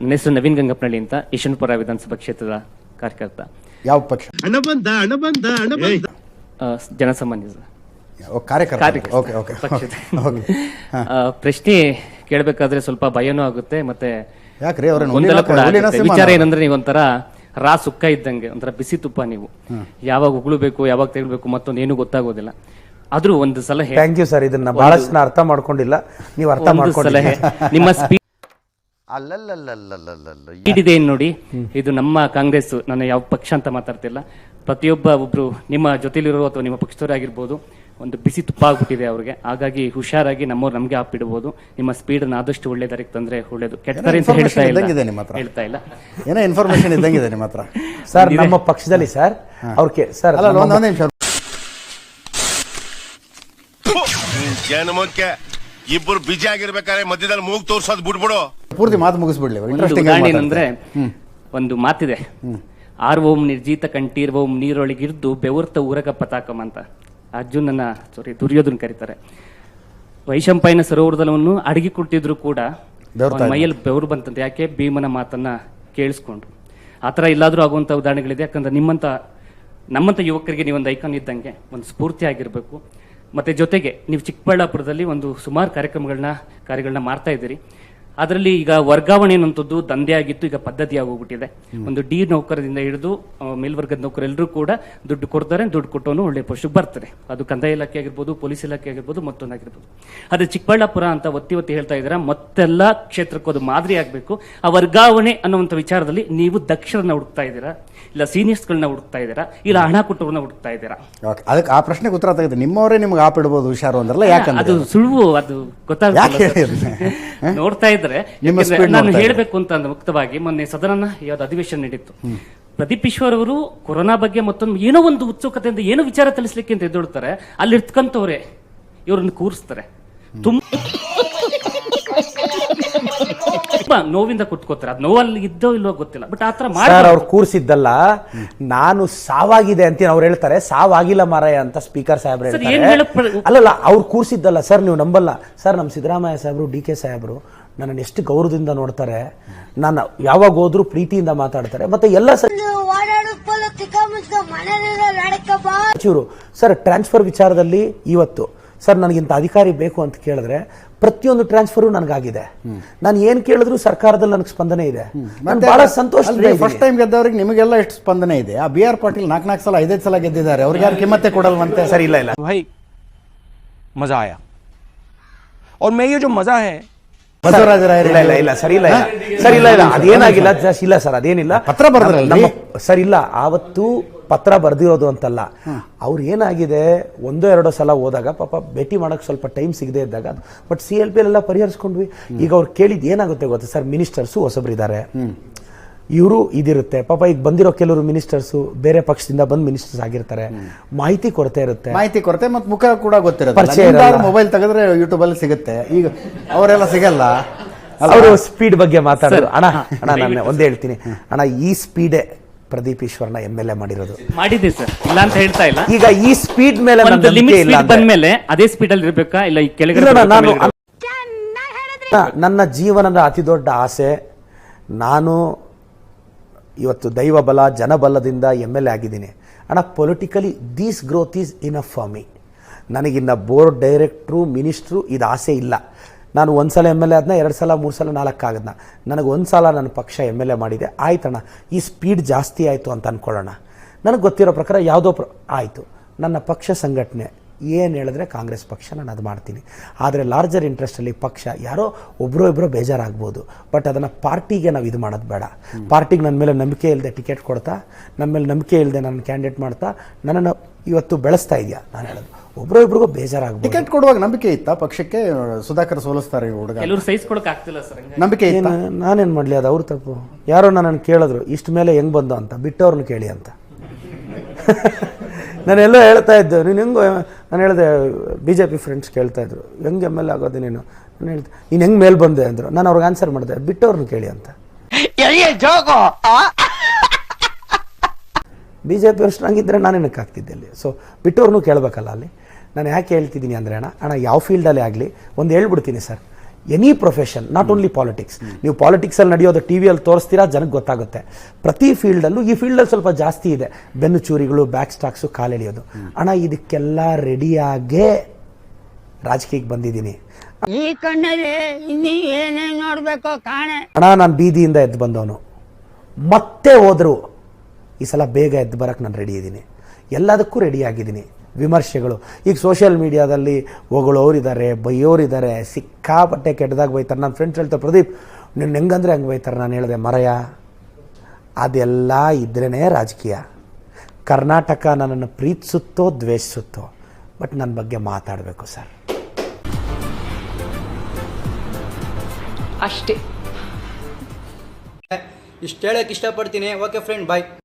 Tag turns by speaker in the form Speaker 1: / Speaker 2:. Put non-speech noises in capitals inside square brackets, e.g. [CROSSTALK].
Speaker 1: ನನ್ನ ಹೆಸರು ನವೀನ್ ಗಂಗಪ್ಪನಳ್ಳಿ ಅಂತ ಯಶವಂತಪುರ ವಿಧಾನಸಭಾ ಕ್ಷೇತ್ರದ ಕಾರ್ಯಕರ್ತ.
Speaker 2: ಯಾವ ಪಕ್ಷ?
Speaker 1: ಜನಸಾಮಾನ್ಯ ಸರ್.
Speaker 2: ಓ, ಕಾರ್ಯಕರ್ತ.
Speaker 1: ಕಾರ್ಯಕರ್ತ.
Speaker 2: Okay okay.
Speaker 1: ಪಕ್ಷದ. [LAUGHS]
Speaker 2: ಓಕೆ.
Speaker 1: ಆ, ಪ್ರಶ್ನೆ ಕೇಳಬೇಕಾದ್ರೆ ಸ್ವಲ್ಪ ಭಯನೂ ಆಗುತ್ತೆ ಮತ್ತೆ
Speaker 2: ಯಾಕ್ರಿ ಅವ್ರೇನು
Speaker 1: ಗೊಂದಲ ಕೂಡ
Speaker 2: ಹುಲಿನ
Speaker 1: ಆಗುತ್ತೆ.
Speaker 2: ಸಿಂಹನ?
Speaker 1: ವಿಚಾರ ಏನಂದ್ರೆ ನೀವು ಒಂಥರ ರಾ ಸುಕ್ಕ ಇದ್ದಂಗೆ ಒಂಥರ ಬಿಸಿ ತುಪ್ಪ ನೀವು. ಯಾವಾಗ ಉಗುಳಬೇಕು ಯಾವಾಗ ತೆಗಿಬೇಕು ಮತ್ತೊಂದು ಏನು ಗೊತ್ತಾಗೋದಿಲ್ಲ. ಆದ್ರೂ ಒಂದು ಸಲಹೆ.
Speaker 3: ಥ್ಯಾಂಕ್ ಯು ಸರ್ ಇದನ್ನ ಬಹಳಷ್ಟು ನಾ ಅರ್ಥ ಮಾಡ್ಕೊಂಡಿಲ್ಲ. ನೀವು ಅರ್ಥ
Speaker 1: ಒಂದು
Speaker 3: ಮಾಡ್ಕೊಂಡಿಲ್ಲ.
Speaker 1: ಸಲಹೆ. ನಿಮ್ಮ [LAUGHS] ಸ್ಪೀಡ್
Speaker 4: ಅಲ್ಲಲ್ಲಲ್ಲಲ್ಲಲ್ಲಲ್ಲ
Speaker 1: ಇದೆ ಏನ್ ನೋಡಿ ಇದು ನಮ್ಮ ಕಾಂಗ್ರೆಸ್ ನಾನು ಯಾವ ಪಕ್ಷ ಅಂತ ಮಾತಾಡ್ತಿಲ್ಲ. ಪ್ರತಿಯೊಬ್ಬ ಒಬ್ರು ನಿಮ್ಮ ಜೊತೆಲಿರೋ ಅಥವಾ ನಿಮ್ಮ ಪಕ್ಷದವರಾಗಿರ್ಬೋದು ಒಂದು ಬಿಸಿ ತುಪ್ಪ ಆಗ್ಬಿಟ್ಟಿದೆ ಅವ್ರಿಗೆ. ಹಾಗಾಗಿ ಹುಷಾರಾಗಿ ನಮ್ಮವ್ರು ನಮ್ಗೆ ಆಪಿಡ್ಬೋದು ನಿಮ್ಮ ಸ್ಪೀಡ್ ಆದಷ್ಟು ಒಳ್ಳೆ ದಾರಿಗೆ ತಂದ್ರೆ ಒಳ್ಳೇದು. ಕೆಟ್ಟದಾರಿ ಅಂತ ಹೇಳ್ತಾ ಇಲ್ಲ.
Speaker 2: ನಿಮ್ಮ ಹತ್ರ.
Speaker 1: ಹೇಳ್ತಾ ಇಲ್ಲ.
Speaker 2: ಏನೋ ಇನ್ಫಾರ್ಮೇಶನ್ ಇದ್ದಂಗಿದೆ ನಿಮ್ಮ ಹತ್ರ. [LAUGHS]
Speaker 3: ಸರ್ ನಮ್ಮ ಪಕ್ಷದಲ್ಲಿ ಸರ್ ಅವ್ರ ಸರ್
Speaker 2: ಅಲ್ಲ ನಿಮಿಷ.
Speaker 5: ಜನಮಕ್ಕೆ ಇಬ್ಬರು ಬಿಜಿ ಆಗಿರ್ಬೇಕಾದ್ರೆ ಮಧ್ಯದಲ್ಲಿ ಮೂಗ್ ತೋರ್ಸೋದು ಬಿಡ್ಬಿಡು
Speaker 2: ಪೂರ್ತಿ ಮಾತು ಮುಗಿಸ್ಬಿಡ್ಲಿ
Speaker 1: ಅಂದ್ರೆ ಒಂದು ಮಾತಿದೆ. ಆರ್ ಓಂ ನಿರ್ಜೀತ ಕಂಠೀರ್ವೋಂ ನೀರೊಳಗಿರ್ದು ಬೆವರ್ತ ಊರಗ ಪತಾಕಂ ಅಂತ. ಅರ್ಜುನನ ಸಾರಿ ದುರ್ಯೋಧನ್ ಕರೀತಾರೆ. ವೈಶಂಪಾಯನ ಸರೋವರದಲ್ಲವನ್ನು ಅಡಗಿ ಕೊಡ್ತಿದ್ರು ಕೂಡ ಮೈಯಲ್ಲಿ ಬೆವರು ಬಂತಂತೆ. ಯಾಕೆ? ಭೀಮನ ಮಾತನ್ನ ಕೇಳಿಸ್ಕೊಂಡ್ರು. ಆ ಥರ ಎಲ್ಲಾದ್ರೂ ಆಗುವಂಥ ಉದಾಹರಣೆಗಳಿದೆ. ಯಾಕಂದ್ರೆ ನಿಮ್ಮಂತ ನಮ್ಮಂತ ಯುವಕರಿಗೆ ನೀವೊಂದು ಐಕಾನ್ ಇದ್ದಂಗೆ ಒಂದು ಸ್ಫೂರ್ತಿ ಆಗಿರಬೇಕು. ಮತ್ತೆ ಜೊತೆಗೆ ನೀವು ಚಿಕ್ಕಬಳ್ಳಾಪುರದಲ್ಲಿ ಒಂದು ಸುಮಾರು ಕಾರ್ಯಕ್ರಮಗಳನ್ನ ಕಾರ್ಯಗಳನ್ನ ಮಾಡ್ತಾ ಇದ್ದೀರಿ. ಅದರಲ್ಲಿ ಈಗ ವರ್ಗಾವಣೆ ಅನ್ನುವಂಥದ್ದು ದಂಧೆ ಆಗಿತ್ತು ಈಗ ಪದ್ಧತಿ ಆಗೋಗ್ಬಿಟ್ಟಿದೆ ಒಂದು ಡಿ ನೌಕರದಿಂದ ಹಿಡಿದು ಮೇಲ್ವರ್ಗದ ನೌಕರೆಲ್ಲರೂ ಕೂಡ ದುಡ್ಡು ಕೊಡ್ತಾರೆ ದುಡ್ಡು ಕೊಟ್ಟವನು ಒಳ್ಳೆ ಪೋಷಕ್ ಬರ್ತಾರೆ. ಅದು ಕಂದಾಯ ಇಲಾಖೆ ಆಗಿರ್ಬೋದು ಪೊಲೀಸ್ ಇಲಾಖೆ ಆಗಿರ್ಬೋದು ಮತ್ತೊಂದಾಗಿರ್ಬೋದು. ಅದೇ ಚಿಕ್ಕಬಳ್ಳಾಪುರ ಅಂತ ಒತ್ತಿ ಒತ್ತಿ ಹೇಳ್ತಾ ಇದ್ದೀರಾ ಮತ್ತೆಲ್ಲ ಕ್ಷೇತ್ರಕ್ಕೂ ಅದು ಮಾದರಿ ಆಗಬೇಕು. ಆ ವರ್ಗಾವಣೆ ಅನ್ನುವಂಥ ವಿಚಾರದಲ್ಲಿ ನೀವು ದಕ್ಷರನ್ನ ಹುಡುಕ್ತಾ ಇದ್ದೀರಾ ಇಲ್ಲ ಸೀನಿಯರ್ಸ್ಗಳನ್ನ ಹುಡುಕ್ತಾ ಇದ್ದೀರಾ ಇಲ್ಲ ಹಣ ಕೊಟ್ಟವ್ರನ್ನ ಹುಡುಕ್ತಾ ಇದ್ದೀರಾ?
Speaker 2: ಅದಕ್ಕೆ ಆ ಪ್ರಶ್ನೆಗೆ ಉತ್ತರ ತೆಗೆದು ನಿಮ್ಮವರೇ ನಿಮ್ಗೆ ಆಪಿಡ್ಬೋದು ಹುಷಾರು ಅಂದ್ರಲ್ಲ
Speaker 1: ಅದು
Speaker 2: ಯಾಕಂದ್ರೆ?
Speaker 1: ಸುಳ್ಳು ಅದು
Speaker 2: ಗೊತ್ತಾಗ?
Speaker 1: ನೋಡ್ತಾ ಇದ್ರೆ ಯಾಕೆಂದ್ರೆ ನಾನು ಹೇಳಬೇಕು ಅಂತ ಮುಕ್ತವಾಗಿ ಮೊನ್ನೆ ಸದನ ಯಾವ್ದು ಅಧಿವೇಶನ ನಡೀತು ಪ್ರದೀಪ್ ಈಶ್ವರ್ ಅವರು ಕೊರೋನಾ ಬಗ್ಗೆ ಮತ್ತೊಂದು ಏನೋ ಒಂದು ಉತ್ಸುಕತೆಯಿಂದ ಏನೋ ವಿಚಾರ ತಿಳಿಸ್ಲಿಕ್ಕೆ ಅಂತ ಎದ್ದೇಳ್ತಾರೆ ಅಲ್ಲಿ ಇರ್ತಕ್ಕಂಥವ್ರೆ ಇವ್ರನ್ನ ಕೂರಿಸ್ತಾರೆ. ತುಂಬ ನೋವಿಂದ ಕುತ್ಕೋತಾರೆ. ಅದ್ ನೋವಲ್ಲಿ ಇದ್ದೋ ಇಲ್ಲೋ ಗೊತ್ತಿಲ್ಲ. ಬಟ್ ಆತರ
Speaker 3: ಸರ್ ಅವ್ರು ಕೂರಿಸಿದ್ದಲ್ಲ ನಾನು ಸಾವಾಗಿದೆ ಅಂತ ಅವ್ರು ಹೇಳ್ತಾರೆ. ಸಾವಾಗಿಲ್ಲ ಮಾರಾಯ ಅಂತ ಸ್ಪೀಕರ್ ಸಾಹೇಬ್ರು ಹೇಳ್ತಾರೆ. ಅಲ್ಲಲ್ಲ ಅವ್ರು ಕೂರಿಸಿದ್ದಲ್ಲ. ಸರ್ ನೀವು ನಂಬಲ್ಲ. ಸರ್ ನಮ್ಮ ಸಿದ್ದರಾಮಯ್ಯ ಸಾಹೇಬ್ರು ಡಿ ಕೆ ಸಾಹೇಬ್ರು ನನ್ನನ್ನು ಎಷ್ಟು ಗೌರವದಿಂದ ನೋಡ್ತಾರೆ ನಾನು ಯಾವಾಗ ಹೋದ್ರು ಪ್ರೀತಿಯಿಂದ ಮಾತಾಡ್ತಾರೆ ಮತ್ತೆ ಎಲ್ಲ
Speaker 6: ಓಡಾಡೋ ಪೋಲ ತಿಕ್ಕ ಮುಚ್ಕ ಮನೆಯಲ್ಲ ನಡಕ ಬಾ
Speaker 3: ಸಚಿವರು ಸರ್ ಟ್ರಾನ್ಸ್ಫರ್ ವಿಚಾರದಲ್ಲಿ ಇವತ್ತು ಸರ್ ನನಗಿಂತ ಅಧಿಕಾರಿ ಬೇಕು ಅಂತ ಕೇಳಿದ್ರೆ ಪ್ರತಿಯೊಂದು ಟ್ರಾನ್ಸ್ಫರು ನನಗಾಗಿದೆ ನಾನು ಏನ್ ಕೇಳಿದ್ರು ಸರ್ಕಾರದಲ್ಲಿ ನನಗೆ ಸ್ಪಂದನೆ ಇದೆ ನಾನು ಬಹಳ ಸಂತೋಷ
Speaker 2: ಫಸ್ಟ್ ಟೈಮ್ ಗೆದ್ದವ್ರಿಗೆ ನಿಮಗೆಲ್ಲ ಎಷ್ಟು ಸ್ಪಂದನೆ ಇದೆ ಆ ಬಿ ಆರ್ ಪಾಟೀಲ್ ನಾಲ್ಕು ನಾಲ್ಕು ಸಲ ಐದೈದು ಸಲ ಗೆದ್ದಿದ್ದಾರೆ ಅವ್ರಿಗೆ ಯಾರು ಕಿಮ್ಮತ್ತೆ ಕೊಡಲ್ವಂತೆ
Speaker 3: ಸರ್ ಇಲ್ಲ ಇಲ್ಲ
Speaker 7: भाई मजा आया और मैं ये जो मजा है
Speaker 3: ಇಲ್ಲ ಸರಿ ಇಲ್ಲ ಇಲ್ಲ. ಸರ್ ಇಲ್ಲ ಇಲ್ಲ. ಅದೇನಾಗಿಲ್ಲ ಜಸ್ಟ್ ಇಲ್ಲ ಸರ್ ಅದೇನಿಲ್ಲ.
Speaker 2: ಪತ್ರ ಬರೆದ್ರಲ್ಲ
Speaker 3: ನಮ್ಮ ಸರ್ ಇಲ್ಲ. ಆವತ್ತು ಪತ್ರ ಬರ್ದಿರೋದು ಅಂತಲ್ಲ. ಅವ್ರು ಏನಾಗಿದೆ? ಒಂದೋ ಎರಡೋ ಸಲ ಹೋದಾಗ ಪಾಪ ಭೇಟಿ ಮಾಡಕ್ ಸ್ವಲ್ಪ ಟೈಮ್ ಸಿಗದೆ ಇದ್ದಾಗ ಬಟ್ ಸಿ ಎಲ್ ಪಿ ಎಲ್ಲ ಪರಿಹರಿಸ್ಕೊಂಡ್ವಿ ಈಗ ಅವ್ರು ಕೇಳಿದ್ ಏನಾಗುತ್ತೆ ಗೊತ್ತಾ ಸರ್? ಮಿನಿಸ್ಟರ್ಸು ಹೊಸಬ್ರಿದ್ದಾರೆ. ಇವರು ಇದಿರುತ್ತೆ. ಪಾಪ ಈಗ ಬಂದಿರೋ ಕೆಲವರು ಮಿನಿಸ್ಟರ್ಸು ಬೇರೆ ಪಕ್ಷದಿಂದ ಬಂದ್ ಮಿನಿಸ್ಟರ್ಸ್ ಆಗಿರ್ತಾರೆ. ಮಾಹಿತಿ ಕೊರತೆ ಇರುತ್ತೆ.
Speaker 2: ಮಾಹಿತಿ ಕೊರತೆ ಮತ್ತೆ ಮುಖ ಕೂಡ. ಗೊತ್ತಿರುತ್ತೆ ಮೊಬೈಲ್ ತೆಗೆದ್ರೆ ಯೂಟ್ಯೂಬ್ ಅಲ್ಲಿ ಸಿಗುತ್ತೆ. ಈಗ ಅವರೆಲ್ಲ ಸಿಗಲ್ಲ.
Speaker 3: ಅವರು ಸ್ಪೀಡ್ ಬಗ್ಗೆ ಮಾತಾಡೋದು. ಅಣ್ಣ ಅಣ್ಣ ನಾನು ಒಂದೇ ಹೇಳ್ತೀನಿ. ಅಣ್ಣ ಈ ಸ್ಪೀಡೇ ಪ್ರದೀಪ್ ಈಶ್ವರ್ನ ಎಂ ಎಲ್ ಎ ಮಾಡಿರೋದು.
Speaker 1: ಮಾಡಿದ್ದೀನಿ ಸರ್. ಇಲ್ಲ ಅಂತ ಹೇಳ್ತಾ ಇಲ್ಲ.
Speaker 3: ಈಗ ಈ ಸ್ಪೀಡ್ ಮೇಲೆ
Speaker 1: ಒಂದು ಲಿಮಿಟ್
Speaker 3: ಇಲ್ಲ
Speaker 1: ಸ್ಪೀಡ್
Speaker 3: ಅಂದ್ರೆ-
Speaker 1: ಬಂದ್ಮೇಲೆ ಅದೇ ಸ್ಪೀಡ್ ಅಲ್ಲಿ ಇರ್ಬೇಕಾ? ಇಲ್ಲ ಈ ಕೆಳಗಡೆ
Speaker 3: ನಾನು ನನ್ನ ಜೀವನದ ಅತಿ ದೊಡ್ಡ ಆಸೆ ನಾನು ಇವತ್ತು ದೈವ ಬಲ ಜನಬಲದಿಂದ ಎಂ ಎಲ್ ಎ ಆಗಿದ್ದೀನಿ. ಅಣ್ಣ politically these growth is enough for me ನನಗಿನ್ನ board director minister ಇದು ಆಸೆ ಇಲ್ಲ. ನಾನು ಒಂದು ಸಲ ಎಂ ಎಲ್ ಎ ಆದ್ನ, ಎರಡು ಸಲ, ಮೂರು ಸಲ, ನಾಲ್ಕು ಆಗದ್ನ. ನನಗೆ ಒಂದು ಸಲ ನನ್ನ ಪಕ್ಷ ಎಂ ಎಲ್ ಎ ಮಾಡಿದೆ. ಆಯ್ತಣ್ಣ, ಈ ಸ್ಪೀಡ್ ಜಾಸ್ತಿ ಆಯಿತು ಅಂತ ಅಂದ್ಕೊಳ್ಳೋಣ ನನಗೆ ಗೊತ್ತಿರೋ ಪ್ರಕಾರ ಯಾವುದೋ ಪ್ರ ಆಯಿತು. ನನ್ನ ಪಕ್ಷ ಸಂಘಟನೆ. ಏನು ಹೇಳಿದ್ರೆ ಕಾಂಗ್ರೆಸ್ ಪಕ್ಷ ನಾನು ಅದು ಮಾಡ್ತೀನಿ. ಆದರೆ ಲಾರ್ಜರ್ ಇಂಟ್ರೆಸ್ಟಲ್ಲಿ ಪಕ್ಷ ಯಾರೋ ಒಬ್ಬರೋ ಇಬ್ಬರೋ ಬೇಜಾರಾಗ್ಬೋದು. ಬಟ್ ಅದನ್ನು ಪಾರ್ಟಿಗೆ ನಾವು ಇದು ಮಾಡೋದು ಬೇಡ. ಪಾರ್ಟಿಗೆ ನನ್ನ ಮೇಲೆ ನಂಬಿಕೆ ಇಲ್ಲದೆ ಟಿಕೆಟ್ ಕೊಡ್ತಾ ನನ್ನ ಮೇಲೆ ನಂಬಿಕೆ ಇಲ್ಲದೆ ನನ್ನ ಕ್ಯಾಂಡಿಡೇಟ್ ಮಾಡ್ತಾ ನನ್ನನ್ನು ಇವತ್ತು ಬೆಳೆಸ್ತಾ ಇದೆಯಾ? ನಾನು ಹೇಳೋದು. ಒಬ್ಬರೋ ಇಬ್ರಿಗೂ ಬೇಜಾರಾಗ್ಬೋದು.
Speaker 2: ಟಿಕೆಟ್ ಕೊಡುವಾಗ ನಂಬಿಕೆ ಇತ್ತಾ ಪಕ್ಷಕ್ಕೆ? ಸುಧಾಕರ್ ಸೋಲಿಸ್ತಾರೆ ಈ ಹುಡುಗ. ನಂಬಿಕೆ ಇತ್ತ?
Speaker 3: ಏನು ನಾನೇನು ಮಾಡಲಿ? ಅದು ಅವ್ರ ತಪ್ಪು. ಯಾರೋ ನನ್ನನ್ನು ಕೇಳಿದ್ರು ಇಷ್ಟು ಮೇಲೆ ಹೆಂಗೆ ಬಂದು ಅಂತ ಬಿಟ್ಟವ್ರನ್ನ ಕೇಳಿ ಅಂತ. [LAUGHS] ನಾನೆಲ್ಲೋ ಹೇಳ್ತಾ ಇದ್ದೆ ನೀನು ಹೆಂಗೆ ನಾನು ಹೇಳಿದೆ ಬಿ ಜೆ ಪಿ ಫ್ರೆಂಡ್ಸ್ ಕೇಳ್ತಾ ಇದ್ರು. ಹೆಂಗೆ ಎಂ ಎಲ್ ಆಗೋದು ನೀನು? ನಾನು ಹೇಳ್ದೆ ನೀನು ಹೆಂಗೆ ಮೇಲೆ ಬಂದೆ? ಅಂದರು. ನಾನು ಅವ್ರಿಗೆ ಆನ್ಸರ್ ಮಾಡಿದೆ ಬಿಟ್ಟವ್ರನ್ನ ಕೇಳಿ ಅಂತ. ಬಿ ಜೆ ಪಿ ಅವ್ರು ಸ್ಟ್ರಾಂಗ್ ಇದ್ದರೆ ನಾನು ಏನಕ್ಕೆ ಆಗ್ತಿದ್ದೆ ಅಲ್ಲಿ? ಸೊ ಬಿಟ್ಟವ್ರನ್ನೂ ಕೇಳಬೇಕಲ್ಲ ಅಲ್ಲಿ? ನಾನು ಯಾಕೆ ಹೇಳ್ತಿದ್ದೀನಿ ಅಂದರೆ ಅಣ್ಣ ಅಣ್ಣ ಯಾವ ಫೀಲ್ಡಲ್ಲೇ ಆಗಲಿ ಒಂದು ಹೇಳ್ಬಿಡ್ತೀನಿ sir. Any profession not only politics ನೀವು ಪಾಲಿಟಿಕ್ಸಲ್ಲಿ ನಡೆಯೋದು ಟಿ ವಿಯಲ್ಲಿ ತೋರಿಸ್ತೀರಾ ಜನಕ್ಕೆ ಗೊತ್ತಾಗುತ್ತೆ. ಪ್ರತಿ ಫೀಲ್ಡಲ್ಲೂ ಈ ಫೀಲ್ಡಲ್ಲಿ ಸ್ವಲ್ಪ ಜಾಸ್ತಿ ಇದೆ. ಬೆನ್ನು ಚೂರಿಗಳು ಬ್ಯಾಕ್ ಸ್ಟಾಕ್ಸು ಕಾಲೆಳೆಯೋದು ಅಣ್ಣ ಇದಕ್ಕೆಲ್ಲ ರೆಡಿಯಾಗೇ ರಾಜಕೀಯಕ್ಕೆ ಬಂದಿದ್ದೀನಿ.
Speaker 4: ಈ ಕಣ್ಣಲ್ಲಿ ಇನ್ನೀ ಏನೇನ್ ನೋಡ್ಬೇಕೋ ಕಾಣೆ.
Speaker 3: ಅಣ್ಣ ನಾನು ಬೀದಿಯಿಂದ ಎದ್ದು ಬಂದವನು. ಮತ್ತೆ ಹೋದ್ರು. ಈ ಸಲ ಬೇಗ ಎದ್ದು ಬರಕ್ಕೆ ನಾನು ರೆಡಿ ಇದ್ದೀನಿ ಎಲ್ಲದಕ್ಕೂ ರೆಡಿ ಆಗಿದ್ದೀನಿ. ವಿಮರ್ಶೆಗಳು. ಈಗ ಸೋಷಿಯಲ್ ಮೀಡಿಯಾದಲ್ಲಿ ಹೊಗಳೋರಿದ್ದಾರೆ ಬೈಯೋರಿದ್ದಾರೆ ಸಿಕ್ಕಾಪಟ್ಟೆ ಕೆಟ್ಟದಾಗ ಬೈತಾರೆ. ನನ್ನ ಫ್ರೆಂಡ್ಸ್ ಹೇಳ್ತಾರೆ ಪ್ರದೀಪ್ ನಿನ್ನ ಹೆಂಗಂದ್ರೆ ಹಂಗೆ ಬೈತಾರೆ? ನಾನು ಹೇಳಿದೆ, ಮರಯ, ಅದೆಲ್ಲ ಇದ್ರೇ ರಾಜಕೀಯ. ಕರ್ನಾಟಕ ನನ್ನನ್ನು ಪ್ರೀತಿಸುತ್ತೋ, ದ್ವೇಷಿಸುತ್ತೋ, ಬಟ್ ನನ್ನ ಬಗ್ಗೆ ಮಾತಾಡಬೇಕು, ಸರ್.
Speaker 8: ಅಷ್ಟೇ.
Speaker 9: ಇಷ್ಟು ಹೇಳಕ್ಕೆ ಇಷ್ಟಪಡ್ತೀನಿ. Okay friend bye